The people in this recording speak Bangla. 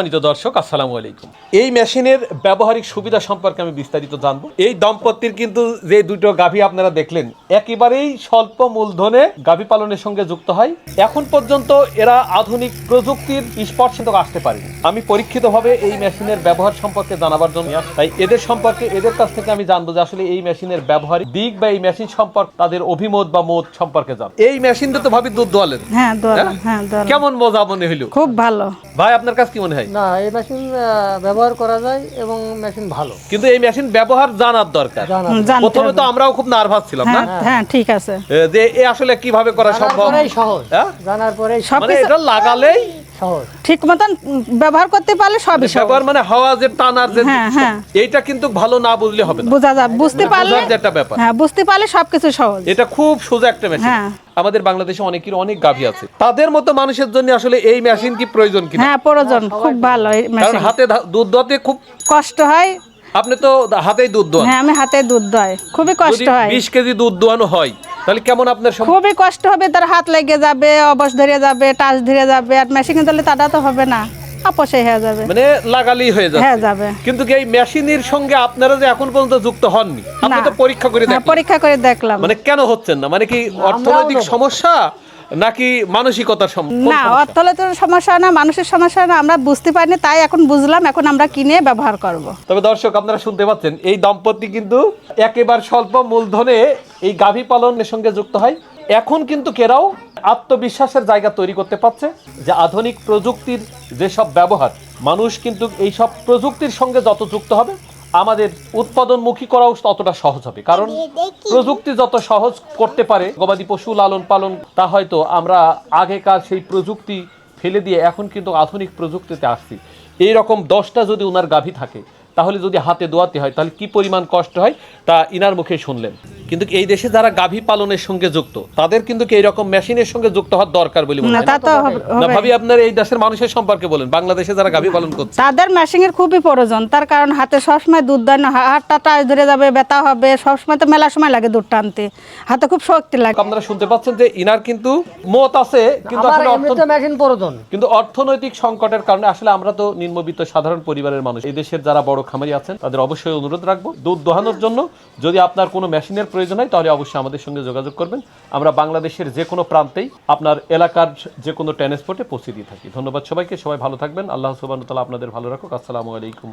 সম্মানিত দর্শক আসসালামু আলাইকুম। এই মেশিনের ব্যবহারিক সুবিধা সম্পর্কে আমি বিস্তারিত জানব। এই দম্পতির কিন্তু যে দুটো গাভী আপনারা দেখলেন একেবারেই স্বল্প মূলধনে গাভী পালনের সঙ্গে যুক্ত হয়। এখন পর্যন্ত এরা আধুনিক প্রযুক্তির স্পর্শে তো আসতে পারেনি। আমি পরীক্ষিতভাবে এই মেশিনের ব্যবহার সম্পর্কে জানাবার জন্য। তাই এদের সম্পর্কে এদের কাছ থেকে আমি জানব যে আসলে এই মেশিনের ব্যবহারিক দিক বা এই মেশিন সম্পর্কে তাদের অভিমত বা মত সম্পর্কে জান এই মেশিনটা তো ভাবি দুধ দোয়ালেন। হ্যাঁ? হ্যাঁ দোয়ালাম। কেমন মজা মনে হইল? খুব ভালো। ভাই আপনার কাছে কি মনে হয়? না এই মেশিন ব্যবহার করা যায় এবং মেশিন ভালো। কিন্তু এই মেশিন ব্যবহার জানার দরকার। জানা প্রথমে তো আমরাও খুব নার্ভাস ছিলাম না? হ্যাঁ হ্যাঁ ঠিক আছে। এ, যে এ আসলে কীভাবে করা জানার সম্ভব? পরেই সহজ। হ্যাঁ? জানার পরেই সব মানে এটা লাগালেই ঠিক মতন ব্যবহার করতে পারলে সবই সহজ। ব্যবহার মানে হাওয়া যে টানার যে হ্যাঁ, হ্যাঁ। এইটা কিন্তু ভালো না বুঝলে হবে না। বোঝা যায়। বুঝতে পারলে বোঝার যে একটা ব্যাপার। হ্যাঁ বুঝতে পারলে সবকিছু সহজ। এটা খুব সোজা একটা মেশিন হ্যাঁ। আমাদের বাংলাদেশে অনেকের অনেক গাভী আছে। তাদের মতো মানুষের জন্য আসলে এই মেশিন কি প্রয়োজন কি হ্যাঁ প্রয়োজন। খুব ভালো এই কারণ হাতে দুধ দোয়াতে খুব কষ্ট হয়। আপনি তো হাতেই দুধ দোয়ান হ্যাঁ আমি হাতে দুধ দয় খুবই কষ্ট হয়। বিশ কেজি দুধ দোয়ানো হয় তাহলে কেমন আপনার খুবই কষ্ট হবে তার হাত লেগে যাবে অবশ ধরে যাবে টাচ ধরে যাবে আর মেশিনে দিলে তাটা তো হবে না আপসে হয়ে যাবে। মানে লাগালেই হয়ে যাচ্ছে হয়ে যাবে। কিন্তু এই মেশিনের সঙ্গে আপনারা যে এখন পর্যন্ত যুক্ত হননি আপনি তো পরীক্ষা করে হ্যাঁ, দেখলেন। পরীক্ষা করে দেখলাম। মানে কেন হচ্ছেন না? মানে কি অর্থনৈতিক সমস্যা নাকি মানসিকতার সম- কোন না সমস্যা? অর্থনীতির সমস্যা না মানুষের সমস্যা না আমরা বুঝতে পারিনি তাই এখন বুঝলাম এখন আমরা কিনে ব্যবহার করব। তবে দর্শক আপনারা শুনতে পাচ্ছেন এই দম্পতি কিন্তু একেবারে স্বল্প মূলধনে এই গাভী পালনের সঙ্গে যুক্ত হয়। এখন কিন্তু কেরাও আত্মবিশ্বাসের জায়গা তৈরি করতে পারছে যে আধুনিক প্রযুক্তির যেসব ব্যবহার মানুষ কিন্তু এই সব প্রযুক্তির সঙ্গে যত যুক্ত হবে আমাদের উৎপাদনমুখী করাও ততটা সহজ হবে। কারণ প্রযুক্তি যত সহজ করতে পারে গবাদি পশু লালন পালন তা হয়তো আমরা আগেকার সেই প্রযুক্তি ফেলে দিয়ে এখন কিন্তু আধুনিক প্রযুক্তিতে আসছি। এই রকম দশটা যদি ওনার গাভী থাকে তাহলে যদি হাতে দোয়াতে হয় তাহলে কি পরিমাণ কষ্ট হয় তা ইনার মুখে শুনলেন। কিন্তু এই দেশে যারা গাভী পালনের সঙ্গে যুক্ত তাদের কিন্তু এই রকম মেশিনের সঙ্গে যুক্ত হওয়ার দরকার বলে মনে না হয় তা না? তো হবে না ভাবি আপনার এই দেশের মানুষের সম্পর্কে বলেন বাংলাদেশে যারা গাভী পালন করছে। তাদের মেশিনের খুবই প্রয়োজন তার কারণ হাতে সবসময় দুধ দেয় না হাতটা টাচ ধরে যাবে ব্যথা হবে সবসময় তো মেলা সময় লাগে দুধ টানতে হাতে খুব শক্তি লাগে। আপনারা শুনতে পাচ্ছেন যে ইনার কিন্তু মত আছে কিন্তু আসলে মেশিন প্রয়োজন। কিন্তু অর্থনৈতিক সংকটের কারণে আসলে আমরা তো নিম্নবিত্ত সাধারণ পরিবারের মানুষ। এই দেশের যারা বড় খামারি আছেন তাদের অবশ্যই অনুরোধ রাখব দুধ দোহানোর জন্য যদি আপনার কোনো মেশিনের প্রয়োজন হয় তাহলে অবশ্যই আমাদের সঙ্গে যোগাযোগ করবেন। আমরা বাংলাদেশের যে কোনো প্রান্তেই আপনার এলাকার যে কোনো ট্রান্সপোর্টে পৌঁছে দিয়ে থাকি। ধন্যবাদ সবাইকে, সবাই ভালো থাকবেন। আল্লাহ সুবাহ আপনাদের ভালো রাখুক। আসসালামু আলাইকুম।